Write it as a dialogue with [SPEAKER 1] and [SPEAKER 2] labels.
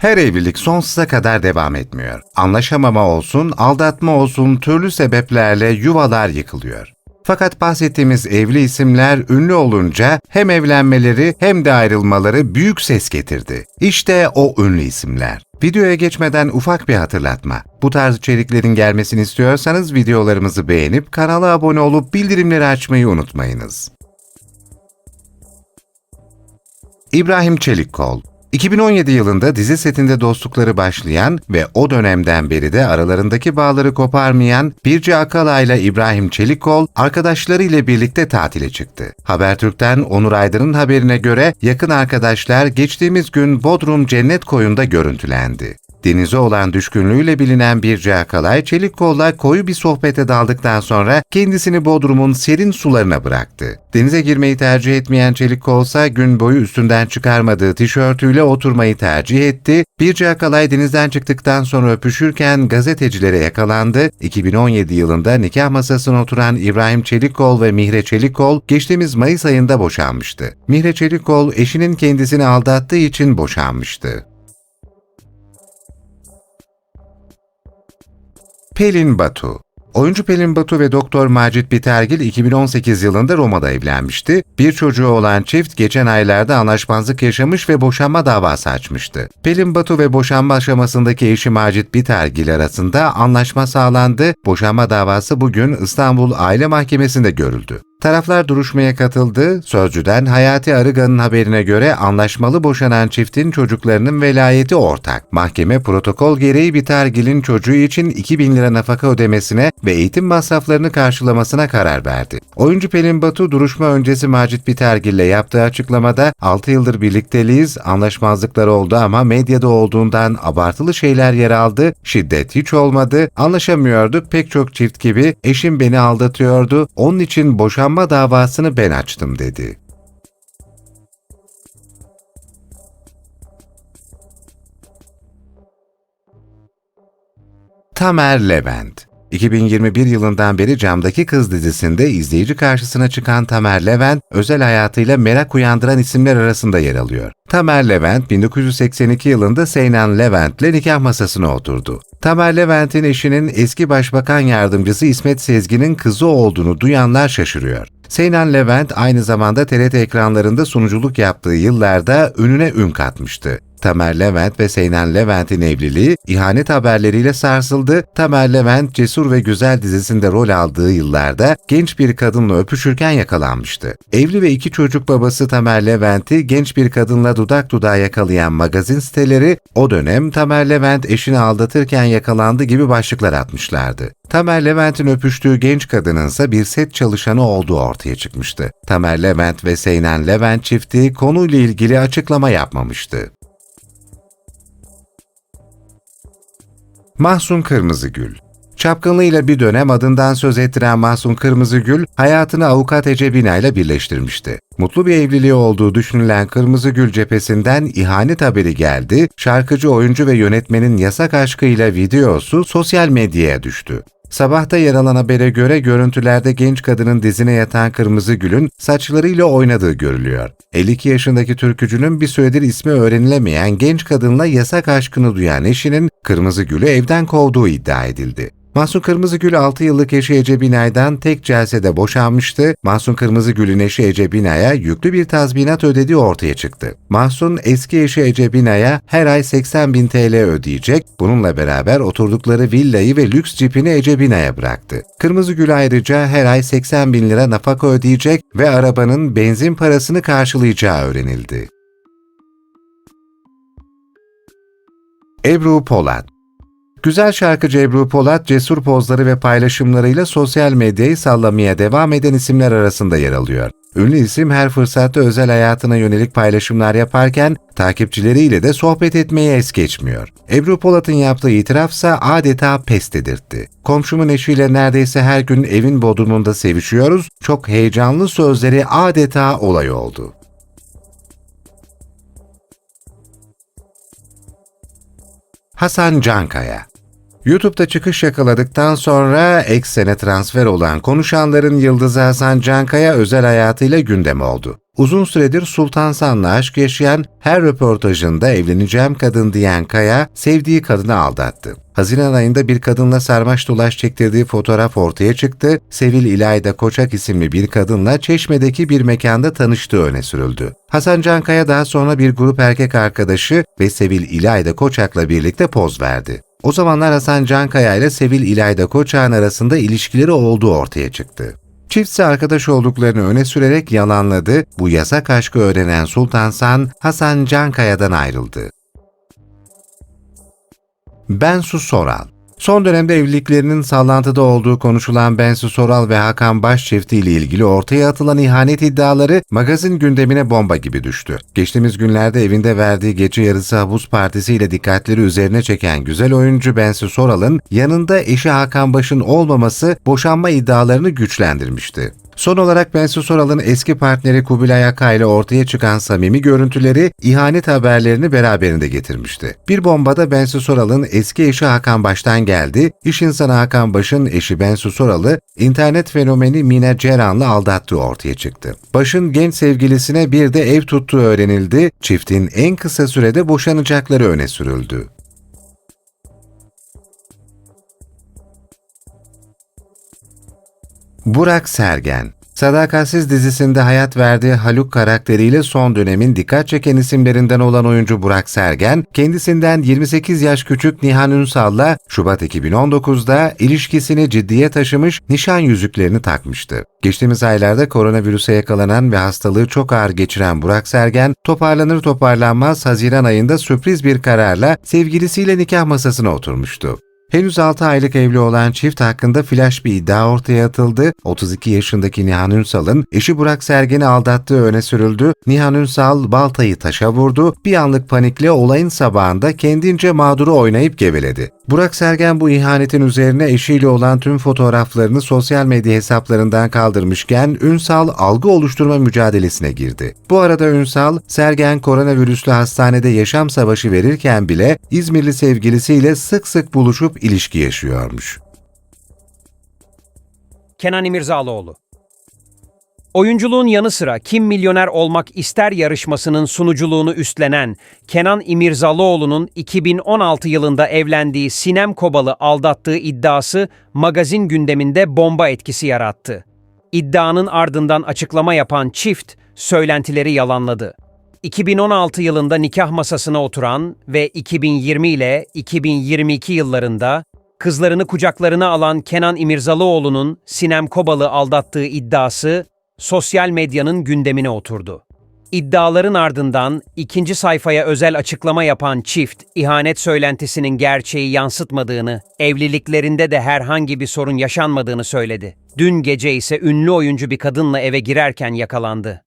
[SPEAKER 1] Her evlilik sonsuza kadar devam etmiyor. Anlaşamama olsun, aldatma olsun türlü sebeplerle yuvalar yıkılıyor. Fakat bahsettiğimiz evli isimler ünlü olunca hem evlenmeleri hem de ayrılmaları büyük ses getirdi. İşte o ünlü isimler. Videoya geçmeden ufak bir hatırlatma. Bu tarz içeriklerin gelmesini istiyorsanız videolarımızı beğenip kanala abone olup bildirimleri açmayı unutmayınız. İbrahim Çelikkol 2017 yılında dizi setinde dostlukları başlayan ve o dönemden beri de aralarındaki bağları koparmayan Birce Akala ile İbrahim Çelikkol arkadaşlarıyla birlikte tatile çıktı. Habertürk'ten Onur Aydın'ın haberine göre yakın arkadaşlar geçtiğimiz gün Bodrum Cennet Koyu'nda görüntülendi. Denize olan düşkünlüğüyle bilinen Birce Akalay, Çelikkol'la koyu bir sohbete daldıktan sonra kendisini Bodrum'un serin sularına bıraktı. Denize girmeyi tercih etmeyen Çelikkol ise gün boyu üstünden çıkarmadığı tişörtüyle oturmayı tercih etti. Birce Akalay denizden çıktıktan sonra öpüşürken gazetecilere yakalandı. 2017 yılında nikah masasına oturan İbrahim Çelikkol ve Mihre Çelikkol geçtiğimiz Mayıs ayında boşanmıştı. Mihre Çelikkol eşinin kendisini aldattığı için boşanmıştı. Pelin Batu Oyuncu Pelin Batu ve Doktor Macit Bitergil 2018 yılında Roma'da evlenmişti. Bir çocuğu olan çift geçen aylarda anlaşmazlık yaşamış ve boşanma davası açmıştı. Pelin Batu ve boşanma aşamasındaki eşi Macit Bitergil arasında anlaşma sağlandı. Boşanma davası bugün İstanbul Aile Mahkemesi'nde görüldü. Taraflar duruşmaya katıldı. Sözcüden Hayati Arıgan'ın haberine göre anlaşmalı boşanan çiftin çocuklarının velayeti ortak. Mahkeme protokol gereği Bitergil'in çocuğu için 2000 lira nafaka ödemesine ve eğitim masraflarını karşılamasına karar verdi. Oyuncu Pelin Batu duruşma öncesi Macit Bitergil'le yaptığı açıklamada 6 yıldır birlikteliyiz, anlaşmazlıklar oldu ama medyada olduğundan abartılı şeyler yer aldı, şiddet hiç olmadı, anlaşamıyorduk pek çok çift gibi, eşim beni aldatıyordu, onun için boşanma davasını ben açtım dedi. Tamer Levent 2021 yılından beri Camdaki Kız dizisinde izleyici karşısına çıkan Tamer Levent, özel hayatıyla merak uyandıran isimler arasında yer alıyor. Tamer Levent, 1982 yılında Seynan Levent'le nikah masasına oturdu. Tamer Levent'in eşinin eski başbakan yardımcısı İsmet Sezgin'in kızı olduğunu duyanlar şaşırıyor. Seynan Levent aynı zamanda TRT ekranlarında sunuculuk yaptığı yıllarda önüne ün katmıştı. Tamer Levent ve Seynan Levent'in evliliği ihanet haberleriyle sarsıldı. Tamer Levent Cesur ve Güzel dizisinde rol aldığı yıllarda genç bir kadınla öpüşürken yakalanmıştı. Evli ve iki çocuk babası Tamer Levent'i genç bir kadınla dudak dudağa yakalayan magazin siteleri o dönem Tamer Levent eşini aldatırken yakalandı gibi başlıklar atmışlardı. Tamer Levent'in öpüştüğü genç kadının ise bir set çalışanı olduğu ortaya çıkmıştı. Tamer Levent ve Seynan Levent çifti konuyla ilgili açıklama yapmamıştı. Mahsun Kırmızıgül Çapkınlığıyla bir dönem adından söz ettiren Mahsun Kırmızıgül, hayatını avukat Ece Bina ile birleştirmişti. Mutlu bir evliliği olduğu düşünülen Kırmızıgül cephesinden ihanet haberi geldi, şarkıcı, oyuncu ve yönetmenin yasak aşkıyla videosu sosyal medyaya düştü. Sabahta yer alan habere göre görüntülerde genç kadının dizine yatan Kırmızı Gül'ün saçlarıyla oynadığı görülüyor. 52 yaşındaki türkücünün bir süredir ismi öğrenilemeyen genç kadınla yasak aşkını duyan eşinin Kırmızı Gül'ü evden kovduğu iddia edildi. Mahsun Kırmızıgül 6 yıllık eşi Ece Binay'dan tek celsede boşanmıştı. Mahsun Kırmızıgül'ün eşi Ece Binay'a yüklü bir tazminat ödediği ortaya çıktı. Mahsun eski eşi Ece Binay'a her ay 80 bin TL ödeyecek. Bununla beraber oturdukları villayı ve lüks cipini Ece Binay'a bıraktı. Kırmızıgül ayrıca her ay 80 bin lira nafaka ödeyecek ve arabanın benzin parasını karşılayacağı öğrenildi. Ebru Polat Güzel şarkıcı Ebru Polat, cesur pozları ve paylaşımlarıyla sosyal medyayı sallamaya devam eden isimler arasında yer alıyor. Ünlü isim her fırsatta özel hayatına yönelik paylaşımlar yaparken takipçileriyle de sohbet etmeye es geçmiyor. Ebru Polat'ın yaptığı itirafsa adeta pes dedirtti. Komşumun eşiyle neredeyse her gün evin bodrumunda sevişiyoruz, çok heyecanlı sözleri adeta olay oldu. Hasan Cankaya YouTube'da çıkış yakaladıktan sonra eksene transfer olan konuşanların yıldızı Hasan Cankaya özel hayatıyla gündem oldu. Uzun süredir Sultan San'la aşk yaşayan her röportajında evleneceğim kadın diyen Kaya, sevdiği kadını aldattı. Haziran ayında bir kadınla sarmaş dolaş çektirdiği fotoğraf ortaya çıktı. Sevil İlayda Koçak isimli bir kadınla Çeşme'deki bir mekanda tanıştığı öne sürüldü. Hasan Can Kaya daha sonra bir grup erkek arkadaşı ve Sevil İlayda Koçak'la birlikte poz verdi. O zamanlar Hasan Cankaya ile Sevil İlayda Koçak'ın arasında ilişkileri olduğu ortaya çıktı. Çiftse arkadaş olduklarını öne sürerek yalanladı. Bu yasak aşkı öğrenen Sultan San, Hasan Cankaya'dan ayrıldı. Bensu Soral Son dönemde evliliklerinin sallantıda olduğu konuşulan Bensu Soral ve Hakan Baş çifti ile ilgili ortaya atılan ihanet iddiaları magazin gündemine bomba gibi düştü. Geçtiğimiz günlerde evinde verdiği gece yarısı havuz partisiyle dikkatleri üzerine çeken güzel oyuncu Bensu Soral'ın yanında eşi Hakan Baş'ın olmaması boşanma iddialarını güçlendirmişti. Son olarak Bensu Soral'ın eski partneri Kubilay Aka ile ortaya çıkan samimi görüntüleri ihanet haberlerini beraberinde getirmişti. Bir bombada Bensu Soral'ın eski eşi Hakan Baş'tan geldi, iş insanı Hakan Baş'ın eşi Bensu Soral'ı internet fenomeni Mine Ceran'la aldattığı ortaya çıktı. Baş'ın genç sevgilisine bir de ev tuttuğu öğrenildi, çiftin en kısa sürede boşanacakları öne sürüldü. Burak Sergen Sadakatsiz dizisinde hayat verdiği Haluk karakteriyle son dönemin dikkat çeken isimlerinden olan oyuncu Burak Sergen, kendisinden 28 yaş küçük Nihan Ünsal'la Şubat 2019'da ilişkisini ciddiye taşımış nişan yüzüklerini takmıştı. Geçtiğimiz aylarda koronavirüse yakalanan ve hastalığı çok ağır geçiren Burak Sergen, toparlanır toparlanmaz Haziran ayında sürpriz bir kararla sevgilisiyle nikah masasına oturmuştu. Henüz 6 aylık evli olan çift hakkında flash bir iddia ortaya atıldı. 32 yaşındaki Nihan Ünsal'ın eşi Burak Sergen'i aldattığı öne sürüldü. Nihan Ünsal baltayı taşa vurdu. Bir anlık panikle olayın sabahında kendince mağduru oynayıp geveledi. Burak Sergen bu ihanetin üzerine eşiyle olan tüm fotoğraflarını sosyal medya hesaplarından kaldırmışken Ünsal algı oluşturma mücadelesine girdi. Bu arada Ünsal, Sergen koronavirüslü hastanede yaşam savaşı verirken bile İzmirli sevgilisiyle sık sık buluşup ilişki yaşıyormuş.
[SPEAKER 2] Kenan İmirzalıoğlu Oyunculuğun yanı sıra Kim Milyoner Olmak İster yarışmasının sunuculuğunu üstlenen Kenan İmirzalıoğlu'nun 2016 yılında evlendiği Sinem Kobal'ı aldattığı iddiası magazin gündeminde bomba etkisi yarattı. İddianın ardından açıklama yapan çift söylentileri yalanladı. 2016 yılında nikah masasına oturan ve 2020 ile 2022 yıllarında kızlarını kucaklarına alan Kenan İmirzalıoğlu'nun Sinem Kobal'ı aldattığı iddiası sosyal medyanın gündemine oturdu. İddiaların ardından ikinci sayfaya özel açıklama yapan çift, ihanet söylentisinin gerçeği yansıtmadığını, evliliklerinde de herhangi bir sorun yaşanmadığını söyledi. Dün gece ise ünlü oyuncu bir kadınla eve girerken yakalandı.